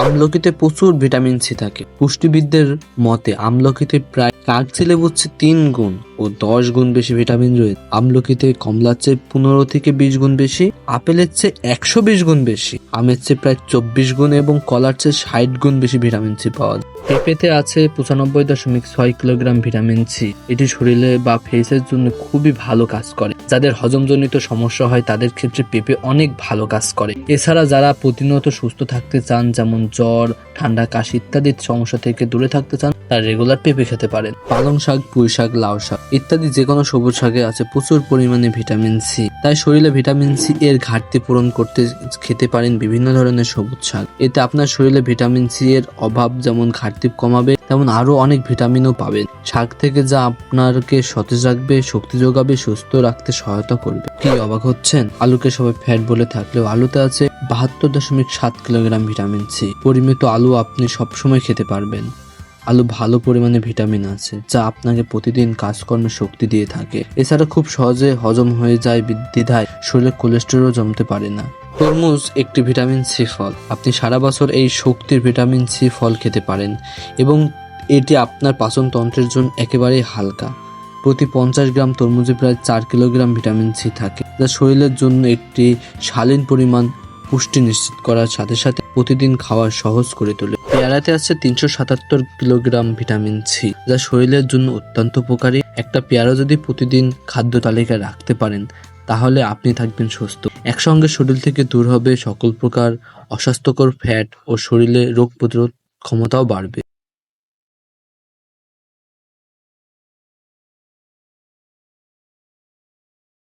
আমলকিতে প্রচুর vitamin C থাকে। পুষ্টিবিদদের মতে আমলকিতে প্রায় লেবুর চেয়ে তিন গুণ ও দশ গুণ বেশি ভিটামিন রয়েছে। আমলকিতে কমলার চেয়ে পনেরো থেকে বিশ গুণ বেশি, আপেলের চেয়ে একশো বিশ গুণ বেশি, আমের চেয়ে প্রায় চব্বিশ গুণ এবং কলার চেয়ে ষাট গুণ বেশি ভিটামিন সি পাওয়া যায়। পেঁপেতে আছে পঁচানব্বই দশমিক ছয় কিলোগ্রাম ভিটামিন সি। এটি শরীরে বা ফেসের জন্য খুবই ভালো কাজ করে। যাদের হজমজনিত সমস্যা হয়, তাদের ক্ষেত্রে পেঁপে অনেক ভালো কাজ করে। এছাড়া যারা প্রতিনিয়ত সুস্থ থাকতে চান, যেমন জ্বর, ঠান্ডা কাশি ইত্যাদি সমস্যা থেকে দূরে থাকতে চান তারা রেগুলার পেঁপে খেতে পারেন। পালং শাক, পুঁই শাক, লাউ শাক ইত্যাদি যে কোনো সবুজ শাকে আছে প্রচুর পরিমাণে ভিটামিন সি তাই শরীরে ভিটামিন সি এর ঘাটতি পূরণ করতে খেতে পারেন বিভিন্ন ধরনের সবুজ শাক। এতে আপনার শরীরে ভিটামিন সি এর অভাব যেমন ঘাটতি কমাবে, তেমন আরও অনেক ভিটামিনও পাবেন। শাক থেকে যা আপনাকে সতেজ রাখবে, শক্তি যোগাবে, সুস্থ রাখতে সহায়তা করবে। কি অবাক হচ্ছেন? আলুকে সবাই ফ্যাট বলে থাকলেও আলুতে আছে বাহাত্তর দশমিক সাত কিলোগ্রাম ভিটামিন সি পরিমিত আলু আপনি সবসময় খেতে পারবেন। আলু ভালো পরিমাণে ভিটামিন আছে, যা আপনাকে প্রতিদিন কাজকর্মে শক্তি দিয়ে থাকে। এছাড়া খুব সহজে হজম হয়ে যায় বৃদ্ধিধায় শরীরে কোলেস্টেরল জমতে পারে না। তরমুজ একটি ভিটামিন সি ফল। আপনি সারা বছর এই শক্তির ভিটামিন সি ফল খেতে পারেন এবং এটি আপনার পাচনতন্ত্রের জন্য একেবারেই হালকা। প্রতি পঞ্চাশ গ্রাম তরমুজে প্রায় চার কিলোগ্রাম ভিটামিন সি থাকে, যা শরীরের জন্য একটি শালীন পরিমাণ পুষ্টি নিশ্চিত করার সাথে সাথে প্রতিদিন খাওয়া সহজ করে তোলে। পেয়ারাতে আছে তিনশো সাতাত্তর কিলোগ্রাম ভিটামিন সি, যা শরীরের জন্য অত্যন্ত উপকারী। একটা পেয়ারা যদি প্রতিদিন খাদ্য তালিকায় রাখতে পারেন, তাহলে আপনি থাকবেন সুস্থ। একসঙ্গে শরীর থেকে দূর হবে সকল প্রকার অস্বাস্থ্যকর ফ্যাট ও শরীরে রোগ প্রতিরোধ ক্ষমতাও বাড়বে।